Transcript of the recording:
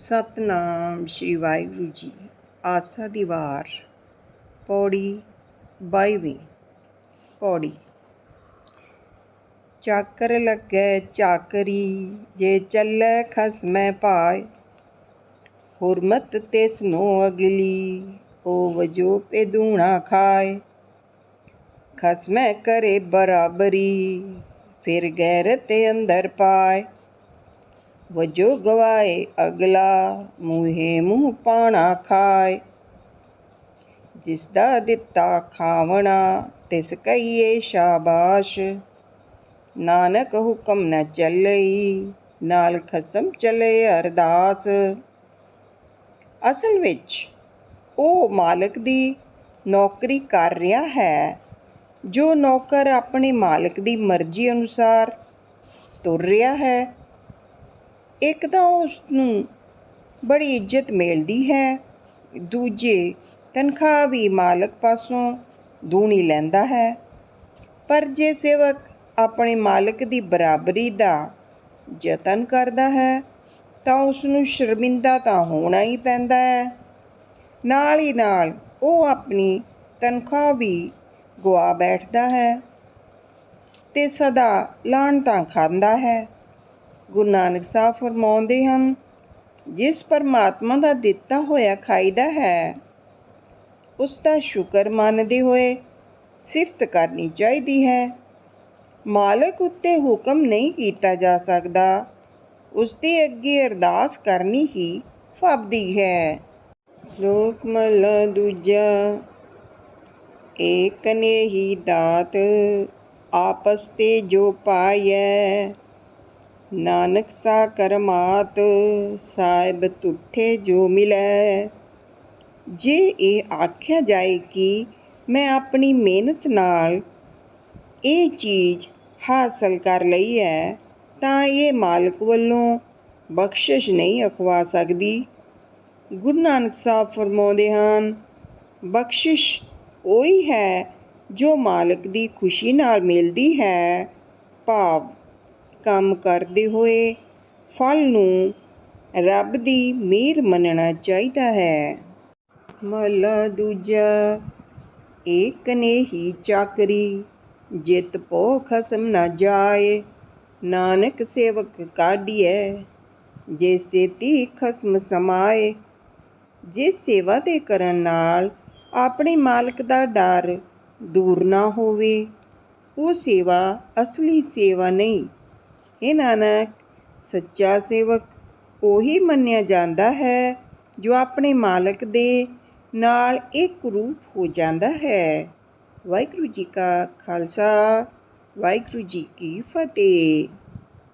ਸਤਨਾਮ ਸ਼੍ਰੀ ਵਾਹਿਗੁਰੂ ਜੀ, ਆਸਾ ਦੀ ਵਾਰ, ਪੌੜੀ ਬਾਈਵੀਂ, ਪੌੜੀ। ਚਾਕਰ ਲੱਗੈ ਚਾਕਰੀ, ਜੇ ਚੱਲੈ ਖਸਮੈ ਪਾਏ ਹੁਰਮਤ ਤਿਸ ਨੂੰ ਅਗਲੀ ਉਹ ਵਜੋ ਪੇਦੂਣਾ ਖਾਏ ਖਸਮੈ ਕਰੇ ਬਰਾਬਰੀ, ਫਿਰ ਗੈਰ ਤੇ ਅੰਦਰ ਪਾਏ ਵਜੋ ਗਵਾਏ ਅਗਲਾ ਮੂਹੇ ਮੂੰਹ ਪਾਣਾ ਖਾਏ ਜਿਸ ਦਾ ਦਿੱਤਾ ਖਾਵਣਾ ਤਿਸ ਕਹੀਏ ਸ਼ਾਬਾਸ਼ ਨਾਨਕ ਹੁਕਮ ਨ ਚੱਲਈ ਨਾਲ ਖਸਮ ਚਲੇ ਅਰਦਾਸ ਅਸਲ ਵਿੱਚ ਉਹ ਮਾਲਕ ਦੀ ਨੌਕਰੀ ਕਰ ਰਿਹਾ ਹੈ ਜੋ ਨੌਕਰ ਆਪਣੇ ਮਾਲਕ ਦੀ ਮਰਜ਼ੀ ਅਨੁਸਾਰ ਤੁਰ ਰਿਹਾ ਹੈ ਇੱਕ ਤਾਂ ਉਸ ਨੂੰ ਬੜੀ ਇੱਜ਼ਤ ਮਿਲਦੀ ਹੈ, ਦੂਜੇ ਤਨਖਾਹ ਵੀ ਮਾਲਕ ਪਾਸੋਂ ਦੂਣੀ ਲੈਂਦਾ ਹੈ। ਪਰ ਜੇ ਸੇਵਕ ਆਪਣੇ ਮਾਲਕ ਦੀ ਬਰਾਬਰੀ ਦਾ ਯਤਨ ਕਰਦਾ ਹੈ, ਤਾਂ ਉਸ ਨੂੰ ਸ਼ਰਮਿੰਦਾ ਤਾਂ ਹੋਣਾ ਹੀ ਪੈਂਦਾ ਹੈ। ਨਾਲ ਹੀ ਨਾਲ ਉਹ ਆਪਣੀ ਤਨਖਾਹ ਵੀ ਗਵਾ ਬੈਠਦਾ ਹੈ ਤੇ ਸਦਾ ਲਾਣ ਤਾਂ ਖਾਂਦਾ ਹੈ। ਗੁਰੂ ਨਾਨਕ ਸਾਹਿਬ ਫਰਮਾਉਂਦੇ ਹਨ, ਜਿਸ ਪਰਮਾਤਮਾ ਦਾ ਦਿੱਤਾ ਹੋਇਆ ਖਾਈਦਾ ਹੈ, ਉਸ ਦਾ ਸ਼ੁਕਰ ਮੰਨਦੇ ਹੋਏ ਸਿਫਤ ਕਰਨੀ ਚਾਹੀਦੀ ਹੈ। ਮਾਲਕ ਉੱਤੇ ਹੁਕਮ ਨਹੀਂ ਕੀਤਾ ਜਾ ਸਕਦਾ, ਉਸ ਦੇ ਅੱਗੇ ਅਰਦਾਸ ਕਰਨੀ ਹੀ ਫਬਦੀ ਹੈ। ਸ਼ਲੋਕ ਮਹਲਾ ਦੂਜਾ, ਏਕ ਨੇ ਹੀ ਦਾਤ, ਆਪਸ ਤੇ ਜੋ ਪਾਇਐ ਨਾਨਕ ਸਾ ਕਰਮਾਤ, ਸਾਹਿਬ ਤੁਠੇ ਜੋ ਮਿਲੈ। ਜੇ ਇਹ ਆਖਿਆ ਜਾਏ ਕਿ ਮੈਂ ਆਪਣੀ ਮਿਹਨਤ ਨਾਲ ਇਹ ਚੀਜ਼ ਹਾਸਲ ਕਰ ਲਈ ਹੈ, ਤਾਂ ਇਹ ਮਾਲਕ ਵੱਲੋਂ ਬਖਸ਼ਿਸ਼ ਨਹੀਂ ਅਖਵਾ ਸਕਦੀ। ਗੁਰੂ ਨਾਨਕ ਸਾਹਿਬ ਫਰਮਾਉਂਦੇ ਹਨ, ਬਖਸ਼ਿਸ਼ ਉਹੀ ਹੈ ਜੋ ਮਾਲਕ ਦੀ ਖੁਸ਼ੀ ਨਾਲ ਮਿਲਦੀ ਹੈ, ਭਾਵ ਕੰਮ ਕਰਦੇ ਹੋਏ ਫਲ ਨੂੰ ਰੱਬ ਦੀ ਮਿਹਰ ਮੰਨਣਾ ਚਾਹੀਦਾ ਹੈ। ਮਹਲਾ ਦੂਜਾ, ਏਕ ਨੇ ਹੀ ਚਾਕਰੀ, ਜਿਤ ਪੋ ਖਸਮ ਨਾ ਜਾਏ, ਨਾਨਕ ਸੇਵਕ ਕਾਢੀਐ, ਜੇ ਸੇਤੀ ਖਸਮ ਸਮਾਏ। ਜੇ ਸੇਵਾ ਦੇ ਕਰਨ ਨਾਲ ਆਪਣੇ ਮਾਲਕ ਦਾ ਡਰ ਦੂਰ ਨਾ ਹੋਵੇ, ਉਹ ਸੇਵਾ ਅਸਲੀ ਸੇਵਾ ਨਹੀਂ ਇਹ ਨਾਨਕ ਸੱਚਾ ਸੇਵਕ ਉਹੀ ਮੰਨਿਆ ਜਾਂਦਾ ਹੈ, ਜੋ ਆਪਣੇ ਮਾਲਕ ਦੇ ਨਾਲ ਇੱਕ ਰੂਪ ਹੋ ਜਾਂਦਾ ਹੈ। ਵਾਹਿਗੁਰੂ ਜੀ ਕਾ ਖਾਲਸਾ, ਵਾਹਿਗੁਰੂ ਜੀ ਕੀ ਫਤਿਹ।